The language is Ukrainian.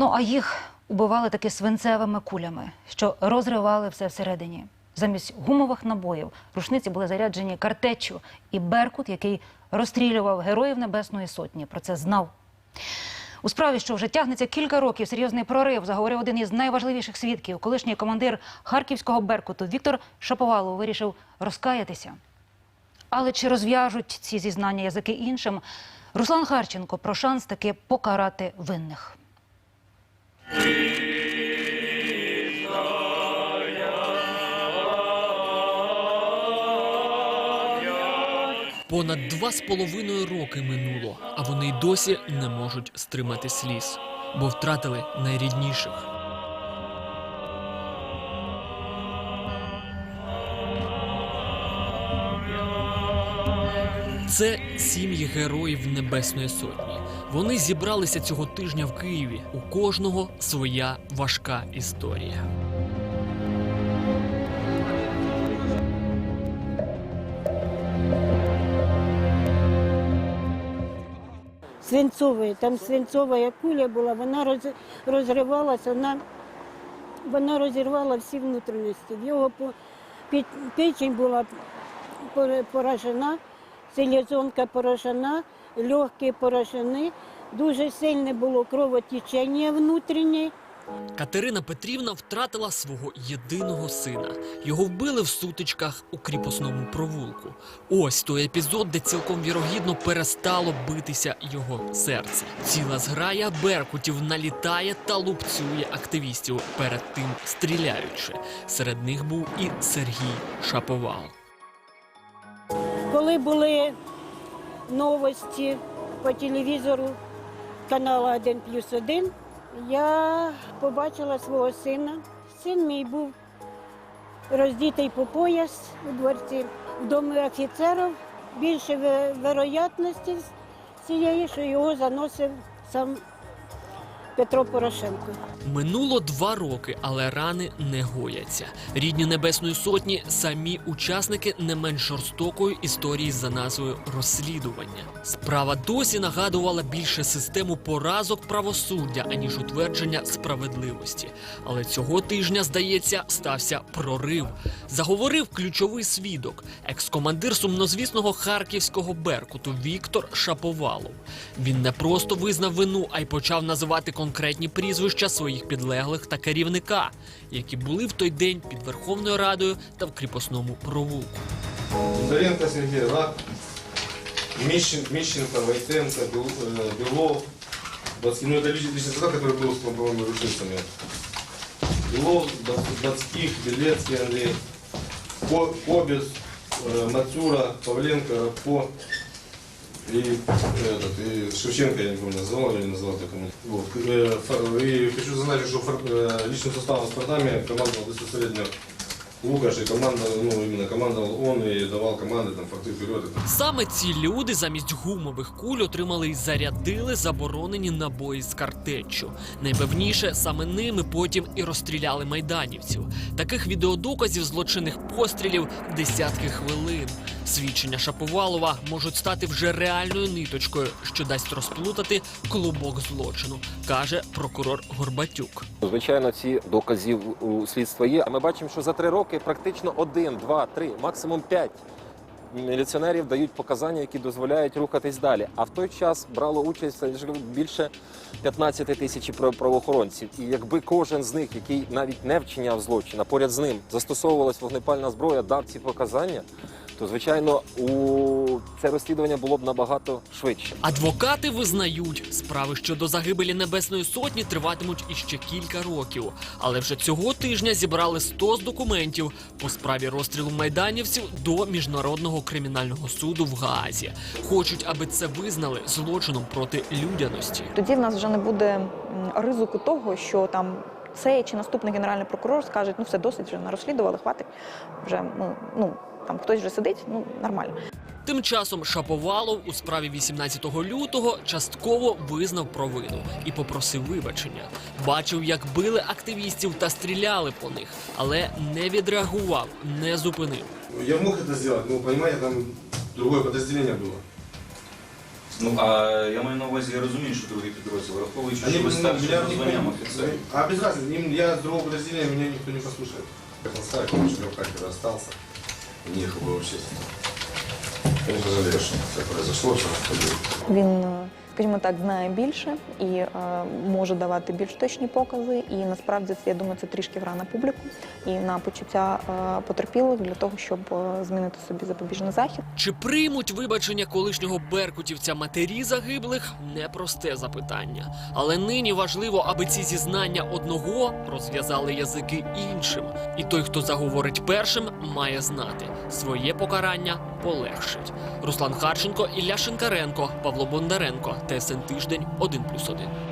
Ну а їх убивали таки свинцевими кулями, що розривали все всередині. Замість гумових набоїв рушниці були заряджені картечю і Беркут, який розстрілював героїв Небесної Сотні. Про це знав. У справі, що вже тягнеться кілька років, серйозний прорив, заговорив один із найважливіших свідків. Колишній командир харківського Беркуту Віктор Шаповалов вирішив розкаятися. Але чи розв'яжуть ці зізнання язики іншим? Руслан Харченко про шанс таки покарати винних. Понад два з половиною роки минуло, а вони й досі не можуть стримати сліз, бо втратили найрідніших. Це сім'ї героїв Небесної Сотні. Вони зібралися цього тижня в Києві. У кожного своя важка історія. Свинцової. Там свинцова куля була, вона роз, розривалася, вона, вона розірвала всі внутрішності. Його печень була поражена, селезонка поражена, легкі поражені, дуже сильне було кровотечення внутрішнє. Катерина Петрівна втратила свого єдиного сина. Його вбили в сутичках у кріпосному провулку. Ось той епізод, де цілком вірогідно перестало битися його серце. Ціла зграя беркутів налітає та лупцює активістів, перед тим стріляючи. Серед них був і Сергій Шаповал. Коли були новості по телевізору каналу 1 плюс 1, я побачила свого сина. Син мій був роздітий по пояс у дворці. В домі офіцерів більше вероятності цієї, що його заносив сам Петро Порошенко. Минуло два роки, але рани не гояться. Рідні Небесної Сотні самі учасники не менш жорстокої історії за назвою розслідування. Справа досі нагадувала більше систему поразок правосуддя, аніж утвердження справедливості. Але цього тижня, здається, стався прорив. Заговорив ключовий свідок, екс-командир сумнозвісного харківського беркуту Віктор Шаповалов. Він не просто визнав вину, а й почав називати конкретні прізвища своїх підлеглих та керівника, які були в той день під Верховною Радою та в кріпосному провулку. Бондаренко Сергей Рак, Мищен, Мищенко, Войтенко, Бел- э, Белов, Доцкий, ну это личный, личный состав, который был с, по-моему, рушницами. Белов, Доц- Доцких, Белецкий Андрей, Ко- Кобис, э, Мацура, Павленко, Рабко и, этот, и Шевченко, я не помню, называл или не называл так ему. Вот. Э, фор- И хочу зазнать, что фор- э, личным составом с фортами командовал безпосередньо Лукаш и команда, ну именно командовал он и давал команды там форты вперед. и там. Саме ці люди замість гумових куль отримали і зарядили заборонені набої з картеччю. Найпевніше, саме ними потім і розстріляли майданівців. Таких відеодоказів злочинних пострілів десятки хвилин. Свідчення Шаповалова можуть стати вже реальною ниточкою, що дасть розплутати клубок злочину, каже прокурор Горбатюк. Звичайно, ці доказів у слідства є. А ми бачимо, що за три роки практично один, два, три, максимум п'ять міліціонерів дають показання, які дозволяють рухатись далі. А в той час брало участь більше 15 тисяч прав- правоохоронців. І якби кожен з них, який навіть не вчиняв злочин, а поряд з ним застосовувалась вогнепальна зброя, дав ці показання, то звичайно у це розслідування було б набагато швидше. Адвокати визнають, справи щодо загибелі Небесної Сотні триватимуть іще кілька років. Але вже цього тижня зібрали 100 з документів по справі розстрілу майданівців до міжнародного кримінального суду в Гаазі. Хочуть, аби це визнали злочином проти людяності. Тоді в нас вже не буде ризику того, що там цей чи наступний генеральний прокурор скаже, ну все досить вже не розслідували, хватить. Вже ну, ну там хтось вже сидить, ну нормально. Тим часом Шаповалов у справі 18 лютого частково визнав провину і попросив вибачення. Бачив, як били активістів та стріляли по них, але не відреагував, не зупинив. Я мог это сделать, но, понимаете, там другое подразделение было. Ну а я маю на увазі, я розумію, що другий підрозділ, враховуючи, Они що ви бы, ну, старші меня за никто званням не- офіцерів. А без разницы, им- я с другого подразделения, меня никто не послушает. Как он ставит, потому что я в Харькове остался. Не ехал бы вообще. Я не пожалею, что так произошло, что он погиб. Він, е, скажімо так, знає більше і е, може давати більш точні покази. І насправді це, я думаю, це трішки гра на публіку і на почуття е, потерпілих для того, щоб е, змінити собі запобіжний захід. Чи приймуть вибачення колишнього беркутівця матері загиблих? Непросте запитання. Але нині важливо, аби ці зізнання одного розв'язали язики іншим. І той, хто заговорить першим, має знати своє покарання полегшить. Руслан Харченко, Ілля Шинкаренко, Павло Бондаренко, ТСН Тиждень 1+,1.